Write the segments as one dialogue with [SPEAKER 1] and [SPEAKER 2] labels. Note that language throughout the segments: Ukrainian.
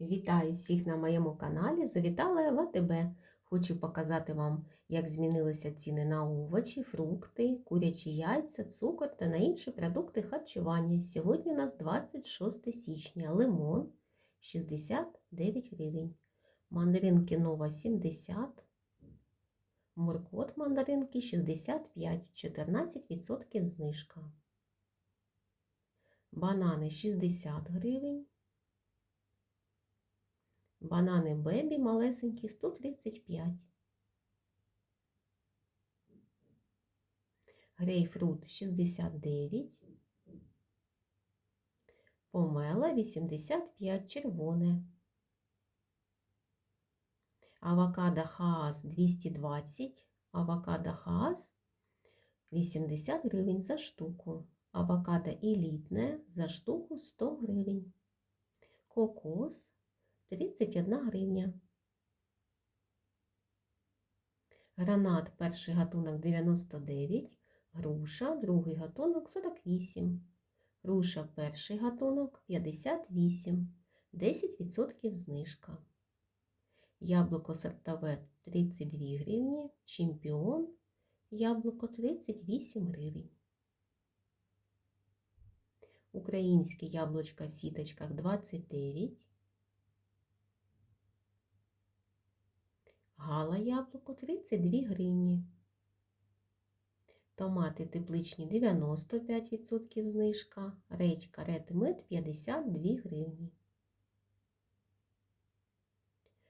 [SPEAKER 1] Вітаю всіх на моєму каналі. Завітала я в АТБ. Хочу показати вам, як змінилися ціни на овочі, фрукти, курячі яйця, цукор та на інші продукти харчування. Сьогодні у нас 26 січня. Лимон 69 гривень. Мандаринки нова 70. Моркот мандаринки 65, 14% знижка. Банани 60 гривень. Банани бебі малесенькі 135. Грейпфрут 69. Помела 85 червоне. Авокадо Хаас 220. Авокадо Хаас 80 гривень за штуку. Авокадо елітне за штуку 100 гривень. Кокос 31 гривня. Гранат перший гатунок 99, груша другий гатунок 48. Груша перший гатунок 58, 10% знижка. Яблуко сортове 32 гривні, чемпіон яблуко 38 гривень. Українське яблучко в сіточках 29. Гала яблуко 32 гривні. Томати тепличні 95% знижка. Редька ретмит 52 гривні.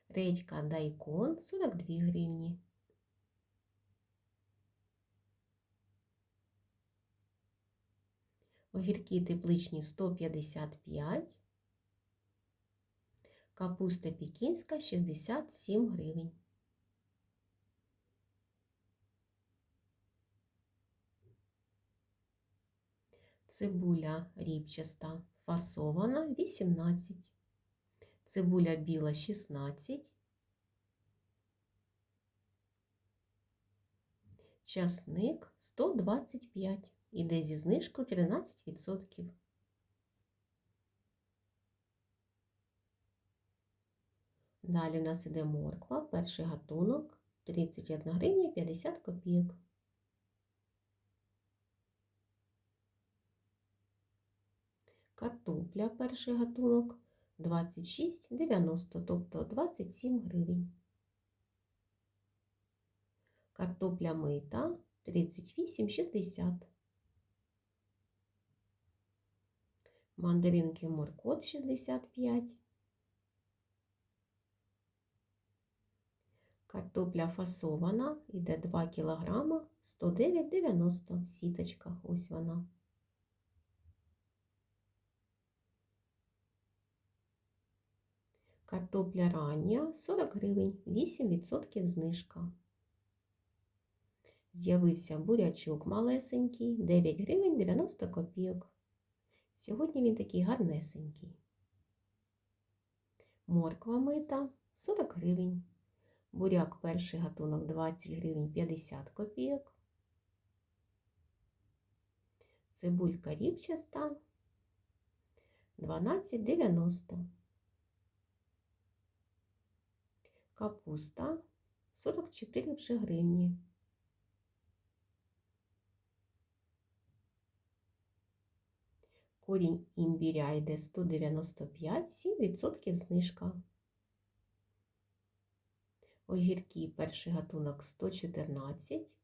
[SPEAKER 1] Редька дайкон 42 гривні. Огірки тепличні 155. Капуста пекінська 67 гривень. Цибуля ріпчаста фасована 18. Цибуля біла 16. Часник 125. Іде зі знижкою 13%. Далі у нас іде морква, перший гатунок 31 гривня 50 копійок. Картопля перший гатунок 26,90, тобто 27 гривень. Картопля мита 38,60. Мандаринки моркот 65. Картопля фасована, йде 2 кг 109,90 в сіточках. Ось вона. Картопля рання 40 гривень, 8% знижка. З'явився бурячок малесенький, 9 гривень 90 копійок. Сьогодні він такий гарнесенький. Морква мита 40 гривень. Буряк перший гатунок 20 гривень 50 копійок. Цибулька ріпчаста 12,90. Капуста 44 вже гривні. Корінь імбіря йде 195, 7% знижка. Огірки перший гатунок 114.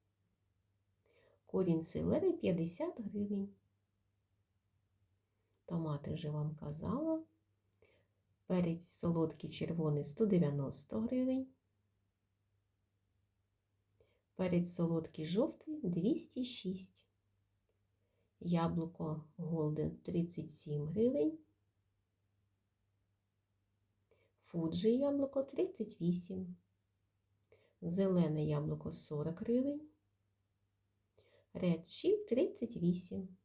[SPEAKER 1] Корінь селери 50 гривень. Томати вже вам казала. Перець солодкий червоний 190 гривень. Перець солодкий жовтий 206. Яблуко Голден 37 гривень. Фуджі яблуко 38. Зелене яблуко 40 гривень. Red Chip 38.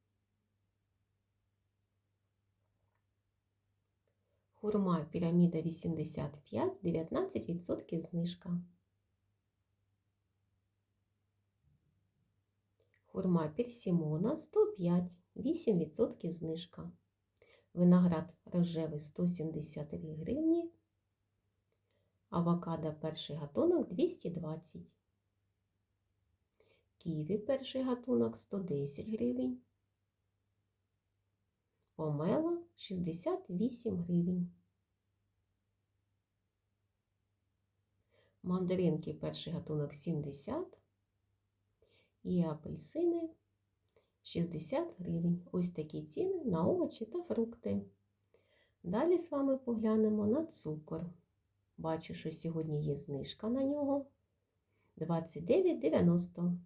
[SPEAKER 1] Хурма піраміда 85, 19% знижка. Хурма персимона 105, 8% знижка. Виноград рожевий 173 гривні. Авокадо перший гатунок 220. Ківі перший гатунок 110 гривень. Помела 68 гривень. Мандаринки перший гатунок 70 і апельсини 60 гривень. Ось такі ціни на овочі та фрукти. Далі з вами поглянемо на цукор. Бачу, що сьогодні є знижка на нього 29,90.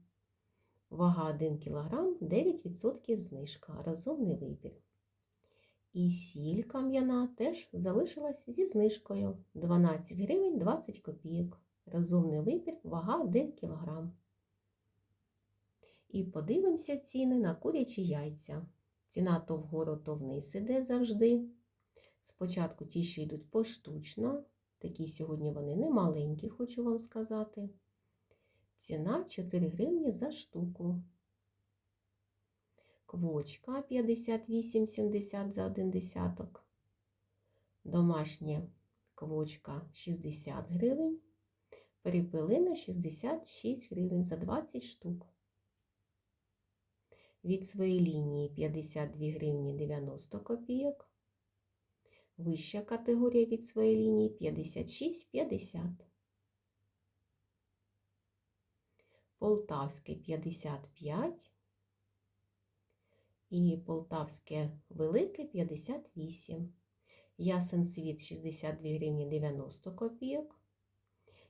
[SPEAKER 1] Вага 1 кг, 9% знижка. Розумний вибір. І сіль кам'яна теж залишилась зі знижкою 12 гривень 20 копійок. Розумний вибір, вага 1 кг. І подивимося ціни на курячі яйця. Ціна то вгору, то вниз іде завжди. Спочатку ті, що йдуть поштучно, такі сьогодні вони не маленькі, хочу вам сказати. Ціна 4 гривні за штуку. Квочка 58,70 за один десяток. Домашня квочка 60 гривень. Перепелина 66 гривень за 20 штук. Від своєї лінії 52 гривні 90 копійок. Вища категорія від своєї лінії 56,50. Полтавське 55 і полтавське велике 58. Ясен світ 62 гривні 90 копійок.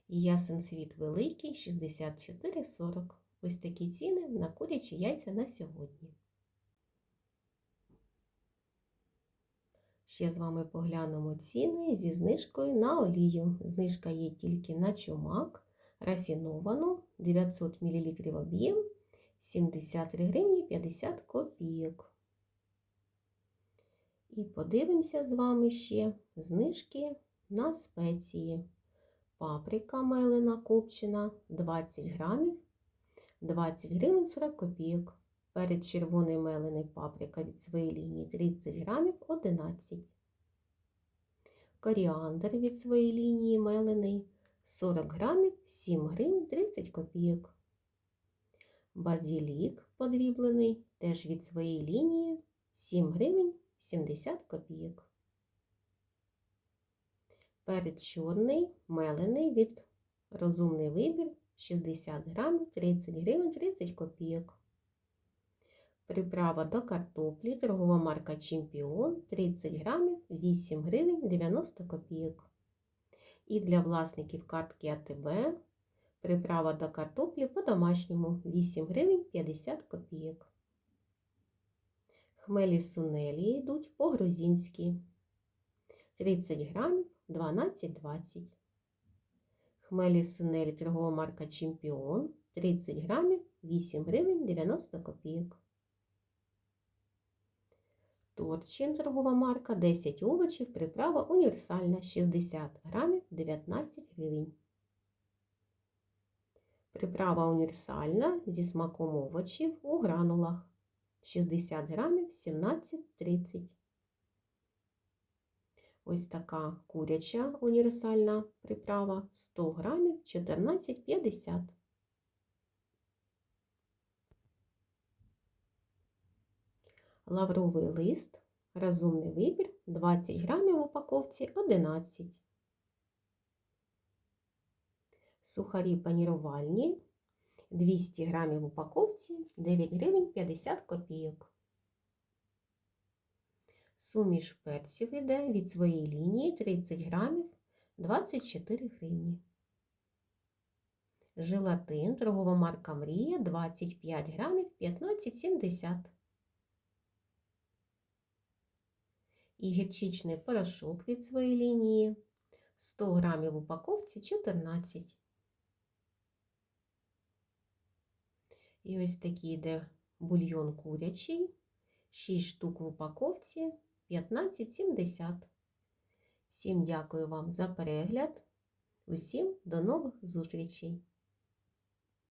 [SPEAKER 1] І ясен світ великий 64,40. Ось такі ціни на курячі яйця на сьогодні. Ще з вами поглянемо ціни зі знижкою на олію. Знижка є тільки на чумак, рафіновану 900 мл об'єм 73 гривні 50 копійок. І подивимося з вами ще знижки на спеції. Паприка мелена копчена 20 грамів 20 гривень 40 копійок. Перед червоний мелений паприка від своєї лінії 30 грамів 11. Коріандр від своєї лінії мелений 40 грамів 7 гривень 30 копійок. Базілік подріблений теж від своєї лінії 7 гривень 70 копійок. Перед чорний мелений від розумний вибір 60 грамів 30 гривень 30 копійок. Приправа до картоплі, торгова марка Чемпіон 30 грамів 8 гривень 90 копійок. І для власників картки АТБ приправа до картоплі по-домашньому 8 гривень 50 копійок. Хмелі сунелі йдуть по-грузинськи 30 грамів 12,20. Хмелі сунелі торгова марка Чемпіон 30 грамів 8 гривень 90 копійок. Торчин торгова марка 10 овочів, приправа універсальна 60 грамів 19 гривень. Приправа універсальна зі смаком овочів у гранулах 60 грамів 17,30. Ось така куряча універсальна приправа 100 грамів 14,50. Лавровий лист, розумний вибір 20 грамів в упаковці 11. Сухарі панірувальні 200 грамів в упаковці 9 гривень 50 копійок. Суміш перців іде від своєї лінії 30 грамів 24 гривні. Желатин, торгова марка Мрія 25 грамів 15,70. І гірчичний порошок від своєї лінії 100 грамів в упаковці 14. І ось такий йде бульйон курячий, 6 штук в упаковці 15,70. Всім дякую вам за перегляд. Усім до нових зустрічей!